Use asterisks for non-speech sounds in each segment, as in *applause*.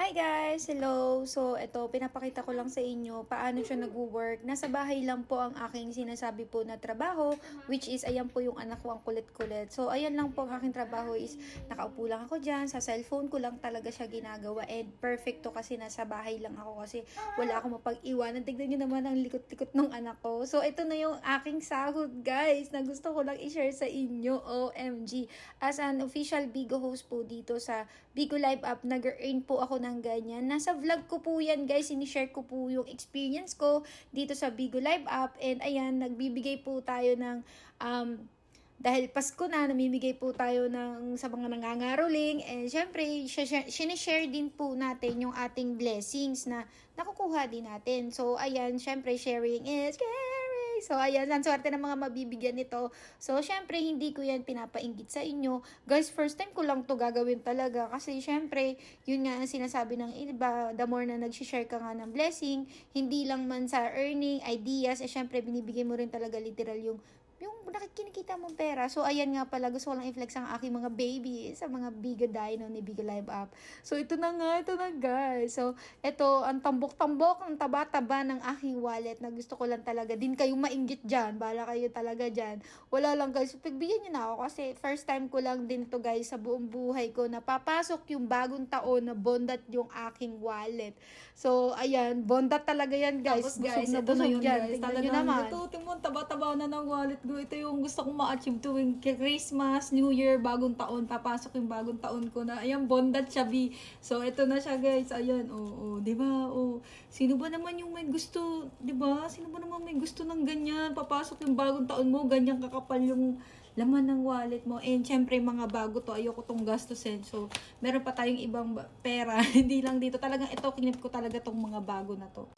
Hi guys! Hello! So, ito, pinapakita ko lang sa inyo paano siya nag-work. Nasa bahay lang po ang aking sinasabi po na trabaho, which is, ayan po yung anak ko ang kulit-kulit. So, ayan lang po ang aking trabaho is, nakaupo lang ako dyan, sa cellphone ko lang talaga siya ginagawa. And perfect to kasi nasa bahay lang ako kasi wala akong mapag-iwanan. Tignan nyo naman ang likot-likot ng anak ko. So, ito na yung aking sahod guys, na gusto ko lang i-share sa inyo. OMG! As an official Bigo host po dito sa Bigo Live App, nag-earn po ako ng ganyan. Nasa vlog ko po yan guys, sinishare ko po yung experience ko dito sa Bigo Live App. And ayan, nagbibigay po tayo ng um, dahil Pasko na, namimigay po tayo ng, sa mga nangangaroling. And syempre, sinishare din po natin yung ating blessings na nakukuha din natin. So, ayan, syempre, sharing is caring. So, ayan, ang swerte ng mga mabibigyan nito. So, syempre, hindi ko yan pinapainggit sa inyo. Guys, first time ko lang to gagawin talaga. Kasi, syempre, yun nga ang sinasabi ng iba, the more na nag-share ka nga ng blessing, hindi lang man sa earning, ideas, eh, syempre, binibigay mo rin talaga literal yung yung nakikinikita mong pera. So, ayan nga pala, gusto ko lang i-flex ang aking mga baby sa mga Biga Dino ni Biga Live App. So, ito na nga, ito na guys. So, ito, ang tambok-tambok, ang taba-taba ng aking wallet na gusto ko lang talaga. Din kayong mainggit dyan. Bala kayo talaga dyan. Wala lang guys. Pagbigyan nyo na ako kasi first time ko lang din to guys sa buong buhay ko na papasok yung bagong taon na bondat yung aking wallet. So, ayan, bondat talaga yan guys. Tapos guys, busog na ito na busog yun yan. guys. Tingnan nyo naman. ito, tingnan taba-taba na ng wallet ko. Ito yung gusto kong ma-achieve tuwing Christmas, New Year, bagong taon. Papasok yung bagong taon ko na. Ayan, bondat siya, B. So, ito na siya guys. Ayan, oo, oh, di ba? Oh. Sino ba naman yung may gusto, di ba? Sino ba naman may gusto ng ganyan? Papasok yung bagong taon mo, ganyan kakapal yung laman ng wallet mo. And syempre, mga bago to, ayoko tong gastusin. So, meron pa tayong ibang ba- pera. *laughs* Hindi lang dito. Talagang ito, kinip ko talaga tong mga bago na to.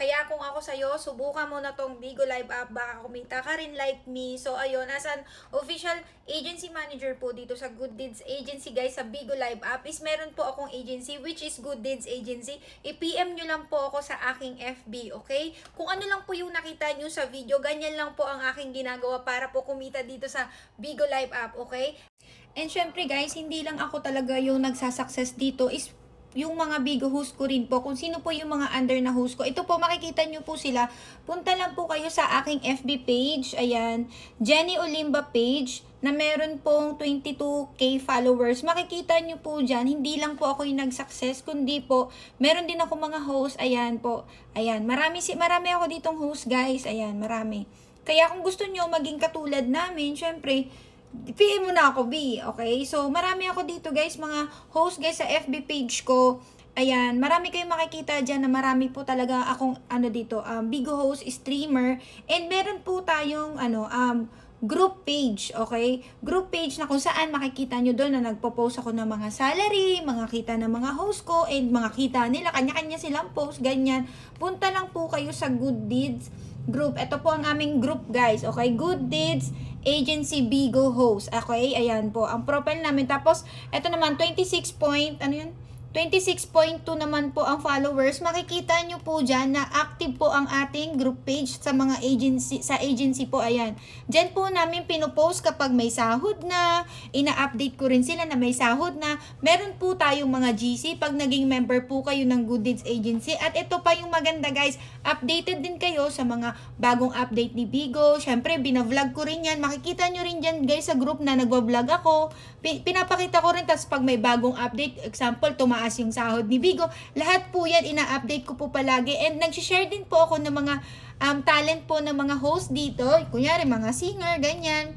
Kaya kung ako sa'yo, subukan mo na tong Bigo Live app, baka kumita ka rin like me. So, ayun, as an official agency manager po dito sa Good Deeds Agency, guys, sa Bigo Live app, is meron po akong agency, which is Good Deeds Agency. I-PM nyo lang po ako sa aking FB, okay? Kung ano lang po yung nakita nyo sa video, ganyan lang po ang aking ginagawa para po kumita dito sa Bigo Live app, okay? And syempre guys, hindi lang ako talaga yung nagsasucess dito is yung mga big host ko rin po, kung sino po yung mga under na host ko. Ito po, makikita nyo po sila. Punta lang po kayo sa aking FB page. Ayan, Jenny Olimba page na meron pong 22k followers. Makikita nyo po dyan, hindi lang po ako yung nag-success, kundi po, meron din ako mga host. Ayan po. Ayan, marami, si, marami ako ditong host guys. Ayan, marami. Kaya kung gusto nyo maging katulad namin, syempre, PM mo na ako, B. Okay? So, marami ako dito, guys. Mga host, guys, sa FB page ko. Ayan, marami kayong makikita dyan na marami po talaga akong, ano dito, um, Bigo host, streamer. And meron po tayong, ano, um, group page, okay? Group page na kung saan makikita nyo doon na nagpo-post ako ng mga salary, mga kita ng mga host ko, and mga kita nila, kanya-kanya silang post, ganyan. Punta lang po kayo sa Good Deeds group. Ito po ang aming group, guys, okay? Good Deeds Agency Bigo Host, okay? Ayan po, ang profile namin. Tapos, ito naman, 26 point, ano yun? 26.2 naman po ang followers. Makikita nyo po dyan na active po ang ating group page sa mga agency, sa agency po. Ayan. Dyan po namin pinopost kapag may sahod na, ina-update ko rin sila na may sahod na. Meron po tayong mga GC pag naging member po kayo ng Good Deeds Agency. At ito pa yung maganda guys, updated din kayo sa mga bagong update ni Bigo. Siyempre, binavlog ko rin yan. Makikita nyo rin dyan guys sa group na nagwa-vlog ako. Pi- Pinapakita ko rin, tapos pag may bagong update, example, tumaas yung sahod ni Bigo, lahat po yan, ina-update ko po palagi. And nag-share din po ako ng mga um, talent po ng mga host dito. Kunyari, mga singer, ganyan.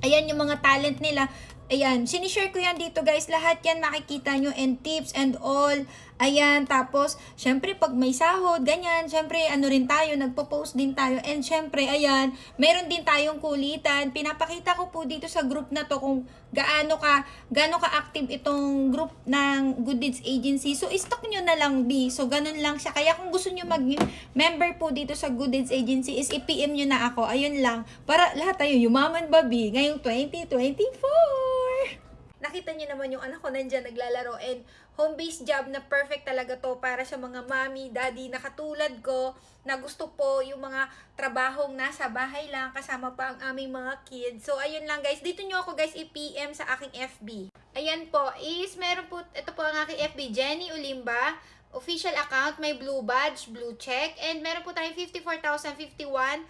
Ayan yung mga talent nila. Ayan, sinishare ko yan dito guys. Lahat yan makikita nyo and tips and all. Ayan, tapos, syempre pag may sahod, ganyan, syempre ano rin tayo, nagpo-post din tayo. And syempre, ayan, meron din tayong kulitan. Pinapakita ko po dito sa group na to kung gaano ka, gaano ka active itong group ng Good Deeds Agency. So, stock nyo na lang, B. So, ganun lang siya. Kaya kung gusto nyo mag-member po dito sa Good Deeds Agency is i-PM nyo na ako. Ayun lang. Para lahat tayo yumaman ba, B? Ngayong 2024! Nakita niyo naman yung anak ko nandyan naglalaro and home-based job na perfect talaga to para sa mga mommy, daddy na katulad ko na gusto po yung mga trabahong nasa bahay lang kasama pa ang aming mga kids. So, ayun lang guys. Dito nyo ako guys i-PM sa aking FB. Ayan po, is meron po, ito po ang aking FB, Jenny Ulimba, official account, may blue badge, blue check, and meron po tayong 54,051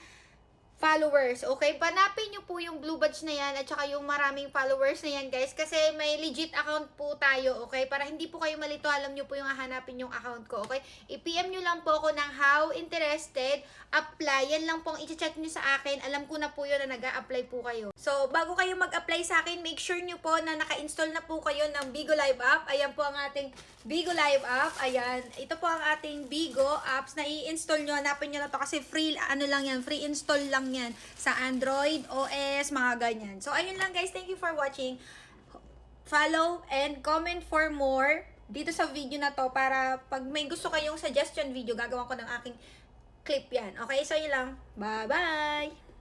followers. Okay, panapin nyo po yung blue badge na yan at saka yung maraming followers na yan guys kasi may legit account po tayo, okay? Para hindi po kayo malito, alam nyo po yung hahanapin yung account ko, okay? I-PM nyo lang po ako ng how interested, apply, yan lang pong i-check nyo sa akin. Alam ko na po yun na nag apply po kayo. So, bago kayo mag-apply sa akin, make sure nyo po na naka-install na po kayo ng Bigo Live app. Ayan po ang ating Bigo Live app. Ayan, ito po ang ating Bigo apps na i-install nyo. Hanapin nyo na to kasi free, ano lang yan, free install lang yan sa Android, OS, mga ganyan. So, ayun lang guys. Thank you for watching. Follow and comment for more dito sa video na to para pag may gusto kayong suggestion video, gagawa ko ng aking clip yan. Okay, so yun lang. Bye-bye!